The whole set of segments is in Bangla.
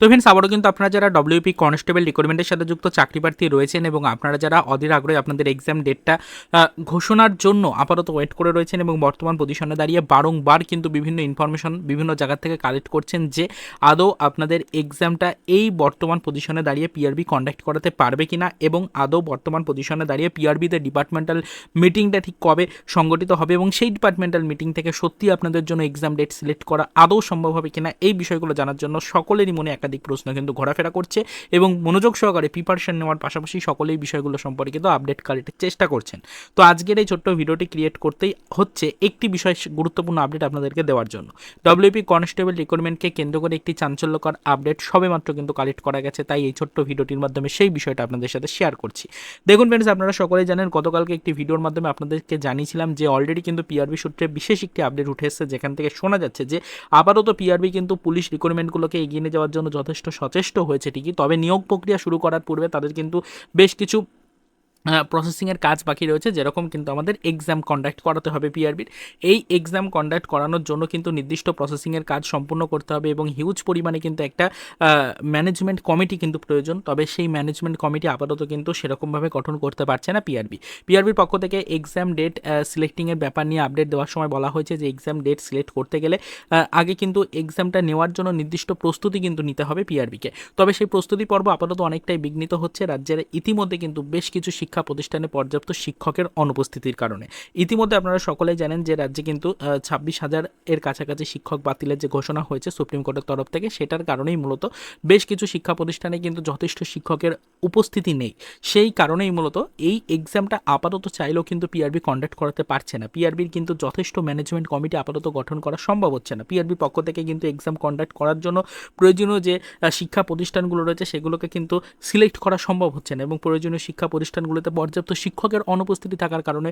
তো ফ্রেন্ডস আবারও কিন্তু আপনারা যারা ডব্লিউপি কনস্টেবল রিক্রুটমেন্টের সাথে যুক্ত চাকরি প্রার্থী রয়েছেন এবং আপনারা যারা অধীর আগ্রহে আপনাদের এক্সাম ডেটটা ঘোষণার জন্য আপাতত ওয়েট করে রয়েছেন এবং বর্তমান পজিশনে দাঁড়িয়ে বারংবার কিন্তু বিভিন্ন ইনফরমেশন বিভিন্ন জায়গা থেকে কালেক্ট করছেন যে আদৌ আপনাদের এক্সামটা এই বর্তমান পজিশনে দাঁড়িয়ে পিআরবি কন্ডাক্ট করাতে পারবে কিনা এবং আদৌ বর্তমান পজিশনে দাঁড়িয়ে পিআরবিতে ডিপার্টমেন্টাল মিটিংটা ঠিক কবে সংগঠিত হবে এবং সেই ডিপার্টমেন্টাল মিটিং থেকে সত্যি আপনাদের জন্য এক্সাম ডেট সিলেক্ট করা আদৌ সম্ভব হবে কিনা এই বিষয়গুলো জানার জন্য সকলেরই মনে একাধিক প্রশ্ন কিন্তু ঘোরাফেরা করছে এবং মনোযোগ সহকারে প্রিপারেশন নেওয়ার পাশাপাশি সকলেই বিষয়গুলো সম্পর্কিত আপডেট কালেক্টের চেষ্টা করছেন। তো আজকের এই ছোট্ট ভিডিওটি ক্রিয়েট করতেই হচ্ছে একটি বিষয় গুরুত্বপূর্ণ আপডেট আপনাদেরকে দেওয়ার জন্য। ডব্লিউপি কনস্টেবল রিক্রুটমেন্টকে কেন্দ্র করে একটি চাঞ্চল্যকর আপডেট সবেমাত্র কিন্তু কালেক্ট করা গেছে, তাই এই ছোট্ট ভিডিওটির মাধ্যমে সেই বিষয়টা আপনাদের সাথে শেয়ার করছি। দেখুন ফ্রেন্ডস আপনারা সকলেই জানেন গতকালকে একটি ভিডিওর মাধ্যমে আপনাদেরকে জানিয়েছিলাম যে অলরেডি কিন্তু পিআরবি সূত্রে বিশেষ একটি আপডেট উঠে এসেছে, যেখান থেকে শোনা যাচ্ছে যে আপাতত পিআরবি কিন্তু পুলিশ রিক্রুটমেন্টগুলোকে এগিয়ে নিয়ে যাওয়ার জন্য যথেষ্ট সচেষ্ট হয়েছে ঠিকই। তবে নিয়োগ প্রক্রিয়া শুরু করার পূর্বে তাদের কিন্তু বেশ কিছু প্রসেসিংয়ের কাজ বাকি রয়েছে, যেরকম কিন্তু আমাদের এক্সাম কন্ডাক্ট করাতে হবে পিআরবির এই এক্সাম কন্ডাক্ট করানোর জন্য কিন্তু নির্দিষ্ট প্রসেসিংয়ের কাজ সম্পূর্ণ করতে হবে এবং হিউজ পরিমাণে কিন্তু একটা ম্যানেজমেন্ট কমিটি কিন্তু প্রয়োজন, তবে সেই ম্যানেজমেন্ট কমিটি আপাতত কিন্তু সেরকমভাবে গঠন করতে পারছে না পিআরবি পিআরবির পক্ষ থেকে এক্সাম ডেট সিলেক্টিংয়ের ব্যাপার নিয়ে আপডেট দেওয়ার সময় বলা হয়েছে যে এক্সাম ডেট সিলেক্ট করতে গেলে আগে কিন্তু এক্সামটা নেওয়ার জন্য নির্দিষ্ট প্রস্তুতি কিন্তু নিতে হবে পিআরবিকে তবে সেই প্রস্তুতি পর্ব আপাতত অনেকটাই বিঘ্নিত হচ্ছে, রাজ্যের ইতিমধ্যে কিন্তু বেশ কিছু শিক্ষা শিক্ষা প্রতিষ্ঠানে পর্যাপ্ত শিক্ষকের অনুপস্থিতির কারণে। ইতিমধ্যে আপনারা সকলেই জানেন যে রাজ্যে কিন্তু ছাব্বিশ হাজার এর কাছাকাছি শিক্ষক বাতিলের যে ঘোষণা হয়েছে সুপ্রিম কোর্টের তরফ থেকে, সেটার কারণেই মূলত বেশ কিছু শিক্ষা প্রতিষ্ঠানে কিন্তু যথেষ্ট শিক্ষকের উপস্থিতি নেই। সেই কারণেই মূলত এই এক্সামটা আপাতত চাইলেও কিন্তু পিআরবি কন্ডাক্ট করাতে পারছে না। পিআরবির কিন্তু যথেষ্ট ম্যানেজমেন্ট কমিটি আপাতত গঠন করা সম্ভব হচ্ছে না। পিআরবির পক্ষ থেকে কিন্তু এক্সাম কন্ডাক্ট করার জন্য প্রয়োজনীয় যে শিক্ষা প্রতিষ্ঠানগুলো রয়েছে, সেগুলোকে কিন্তু সিলেক্ট করা সম্ভব হচ্ছে না এবং প্রয়োজনীয় শিক্ষা প্রতিষ্ঠানগুলোতে পর্যাপ্ত শিক্ষকের অনুপস্থিতি থাকার কারণে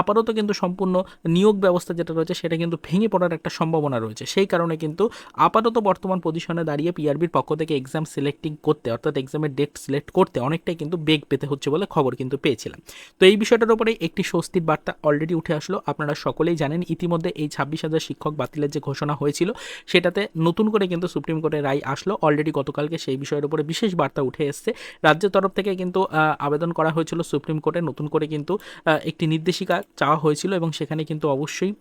আপাতত কিন্তু সম্পূর্ণ নিয়োগ ব্যবস্থা যেটা রয়েছে সেটা কিন্তু ভেঙে পড়ার একটা সম্ভাবনা রয়েছে। সেই কারণে কিন্তু আপাতত বর্তমান পজিশনে দাঁড়িয়ে পিআরবির পক্ষ থেকে এক্সাম সিলেক্টিং করতে, অর্থাৎ এক্সামের ডেট সিলেক্ট করতে অনেকটাই কিন্তু বেগ পেতে হচ্ছে বলে খবর কিন্তু পেয়েছিলাম। তো এই বিষয়টার উপরে একটি স্বস্তির বার্তা অলরেডি উঠে আসলো। আপনারা সকলেই জানেন, ইতিমধ্যে এই ছাব্বিশ হাজার শিক্ষক বাতিলের যে ঘোষণা হয়েছিল, সেটাতে নতুন করে কিন্তু সুপ্রিম কোর্টের রায় আসলো। অলরেডি গতকালকে সেই বিষয়ের উপরে বিশেষ বার্তা উঠে এসছে। রাজ্যের তরফ থেকে কিন্তু আবেদন করা হয়েছিল সুপ্রিম কোর্টে। নতুন করে কিন্তু একটি নির্দেশিকা চাওয়া হয়েছিল এবং সেখানে কিন্তু অবশ্যই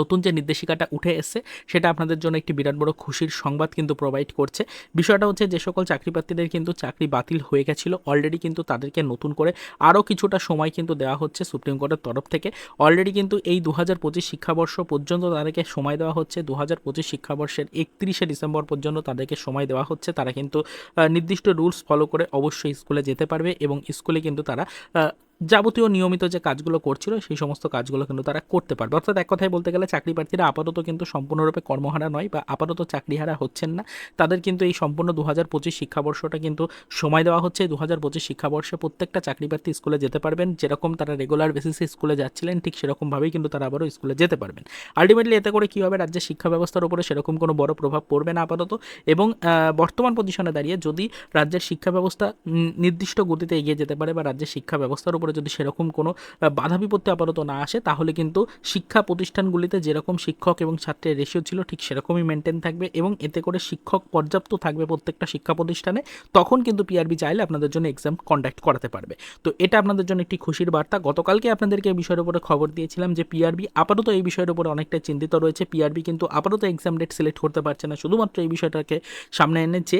নতুন যে নির্দেশিকাটা উঠে এসছে, সেটা আপনাদের জন্য একটি বিরাট বড় খুশির সংবাদ কিন্তু প্রোভাইড করছে। বিষয়টা হচ্ছে যে সকল চাকরি প্রার্থীদের কিন্তু চাকরি বাতিল হয়ে গেছিল। অলরেডি কিন্তু তাদেরকে নতুন করে আরও কিছুটা সময় কিন্তু দেওয়া হচ্ছে সুপ্রিম কোর্টের তরফ থেকে। অলরেডি কিন্তু এই দু হাজার পঁচিশ শিক্ষাবর্ষ পর্যন্ত তাদেরকে সময় দেওয়া হচ্ছে। দু হাজার পঁচিশ শিক্ষাবর্ষের একত্রিশে ডিসেম্বর পর্যন্ত তাদেরকে সময় দেওয়া হচ্ছে। তারা কিন্তু নির্দিষ্ট রুলস ফলো করে অবশ্যই স্কুলে যেতে পারবে এবং স্কুলে কিন্তু তারা যাবতীয় নিয়মিত যে কাজগুলো করছিল, সেই সমস্ত কাজগুলো কিন্তু তারা করতে পারবে। অর্থাৎ এক কথায় বলতে গেলে চাকরি প্রার্থীরা আপাতত কিন্তু সম্পূর্ণরূপে কর্মহারা নয় বা আপাতত চাকরিহারা হচ্ছেন না। তাদের কিন্তু এই সম্পূর্ণ দু হাজার পঁচিশ শিক্ষাবর্ষটা কিন্তু সময় দেওয়া হচ্ছে। দু হাজার পঁচিশ শিক্ষাবর্ষে প্রত্যেকটা চাকরি প্রার্থী স্কুলে যেতে পারবেন। যেরকম তারা রেগুলার বেসিসে স্কুলে যাচ্ছিলেন, ঠিক সেরকমভাবেই কিন্তু তারা আবারও স্কুলে যেতে পারবেন। আলটিমেটলি এতে করে কী হবে? রাজ্যের শিক্ষা ব্যবস্থার উপরে সেরকম কোনো বড় প্রভাব পড়বে না আপাতত। এবং বর্তমান পজিশনে দাঁড়িয়ে যদি রাজ্যের শিক্ষা ব্যবস্থা নির্দিষ্ট গতিতে এগিয়ে যেতে পারে বা রাজ্যের শিক্ষা ব্যবস্থার উপরে যদি সেরকম কোনো বাধা বিপত্তি আপাতত না আসে, তাহলে কিন্তু শিক্ষা প্রতিষ্ঠানগুলিতে যেরকম শিক্ষক এবং ছাত্রের রেশিও ছিল ঠিক সেরকমই মেনটেন থাকবে এবং এতে করে শিক্ষক পর্যাপ্ত থাকবে প্রত্যেকটা শিক্ষা প্রতিষ্ঠানে, তখন কিন্তু পিআরবি চাইলে আপনাদের জন্য এক্সাম কন্ডাক্ট করাতে পারবে। তো এটা আপনাদের জন্য একটি খুশির বার্তা। গতকালকে আপনাদেরকে এই বিষয়ের উপরে খবর দিয়েছিলাম যে পিআরবি আপাতত এই বিষয়ের উপরে অনেকটা চিন্তিত রয়েছে। পিআরবি কিন্তু আপাতত এক্সাম ডেট সিলেক্ট করতে পারছে না। শুধুমাত্র এই বিষয়টাকে সামনে এনে যে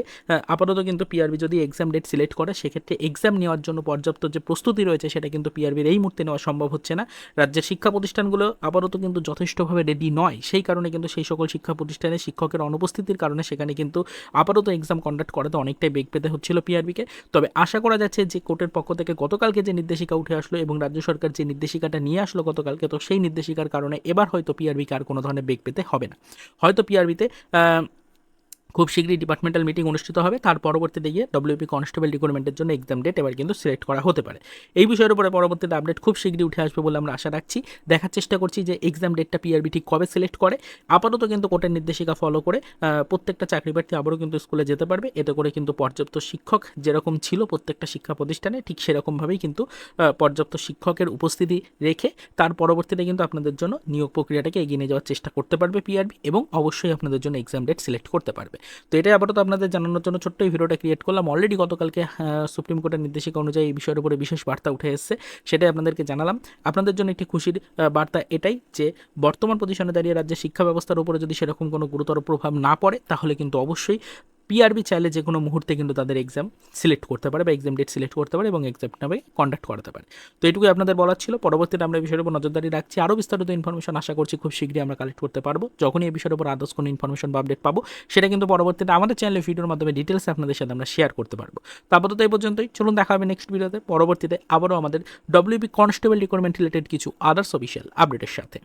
আপাতত কিন্তু পিআরবি যদি এক্সাম ডেট সিলেক্ট করে, সেক্ষেত্রে এক্সাম নেওয়ার জন্য পর্যাপ্ত যে প্রস্তুতি রয়েছে সেটা কিন্তু পিআরবির এই মুহূর্তে নেওয়া সম্ভব হচ্ছে না। রাজ্যের শিক্ষা প্রতিষ্ঠানগুলো আপাতত কিন্তু যথেষ্টভাবে রেডি নয়। সেই কারণে কিন্তু সেই সকল শিক্ষা প্রতিষ্ঠানে শিক্ষকের অনুপস্থিতির কারণে সেখানে কিন্তু আপাতত এক্সাম কন্ডাক্ট করাতে অনেকটাই বেগ পেতে হচ্ছিল পিআরবিকে তবে আশা করা যাচ্ছে যে কোর্টের পক্ষ থেকে গতকালকে যে নির্দেশিকা উঠে আসলো এবং রাজ্য সরকার যে নির্দেশিকাটা নিয়ে আসলো গতকালকে, তো সেই নির্দেশিকার কারণে এবার হয়তো পিআরবিকে আর কোনো ধরনের বেগ পেতে হবে না। হয়তো পিআরবিতে খুব শীঘ্রই ডিপার্টমেন্টাল মিটিং অনুষ্ঠিত হবে। তার পরবর্তীতে গিয়ে ডব্লিউপি কনস্টেবল রিক্রুটমেন্টের জন্য এক্সাম ডেট এবার কিন্তু সিলেক্ট করা হতে পারে। এই বিষয়ের উপরে পরবর্তীতে আপডেট খুব শীঘ্রই উঠে আসবে বলে আমরা আশা রাখছি। দেখার চেষ্টা করছি যে এক্সাম ডেটটা পিআরবি ঠিক কবে সিলেক্ট করে। আপাতত কিন্তু কোর্টের নির্দেশিকা ফলো করে প্রত্যেকটা চাকরি প্রার্থী আবারও কিন্তু স্কুলে যেতে পারবে। এতে করে কিন্তু পর্যাপ্ত শিক্ষক যেরকম ছিল প্রত্যেকটা শিক্ষা প্রতিষ্ঠানে, ঠিক সেরকমভাবেই কিন্তু পর্যাপ্ত শিক্ষকের উপস্থিতি রেখে তার পরবর্তীতে কিন্তু আপনাদের জন্য নিয়োগ প্রক্রিয়াটাকে এগিয়ে নিয়ে যাওয়ার চেষ্টা করতে পারবে পিআরবি এবং অবশ্যই আপনাদের জন্য এক্সাম ডেট সিলেক্ট করতে পারবে। তো এটাই আপাতত আপনাদের জানানোর জন্য ছোট্ট এই ভিডিওটা ক্রিয়েট করলাম। অলরেডি গতকালকে সুপ্রিম কোর্টের নির্দেশিকা অনুযায়ী এই বিষয়ের উপরে বিশেষ বার্তা উঠে এসেছে, সেটাই আপনাদেরকে জানালাম। আপনাদের জন্য একটি খুশির বার্তা এটাই যে, বর্তমান পজিশনে দাঁড়িয়ে রাজ্যের শিক্ষা ব্যবস্থার উপরে যদি সেরকম কোনো গুরুতর প্রভাব না পড়ে, তাহলে কিন্তু অবশ্যই পিআরবি চাইলে যে কোনো মুহূর্তে কিন্তু তাদের এক্সাম সিলেক্ট করতে পারে বা এক্সাম ডেট সিলেক্ট করতে পারে এবং এক্সাম নামে কন্ডাক্ট করাতে পারে। তো এটুকুই আপনাদের বলার ছিল। পরবর্তীতে আমরা এই বিষয়ের উপর নজরদারি রাখছি। আরও বিস্তারিত ইনফরমেশন আশা করছি খুব শীঘ্রই আমরা কালেক্ট করতে পারব। যখনই এই বিষয়ের উপর আদার্স কোনো ইনফরমেশন বা আপডেট পাবো, সেটা কিন্তু পরবর্তীতে আমাদের চ্যানেলে ভিডিওর মাধ্যমে ডিটেলস আপনাদের সাথে আমরা শেয়ার করতে পারব। তো আপাতত এই পর্যন্তই। চলুন দেখা হবে নেক্সট ভিডিওতে পরবর্তীতে আবারও আমাদের ডব্লিউবি কনস্টেবল রিকোয়ারমেন্ট রিলেটেড কিছু আদার্স অফিসিয়াল আপডেটের সাথে।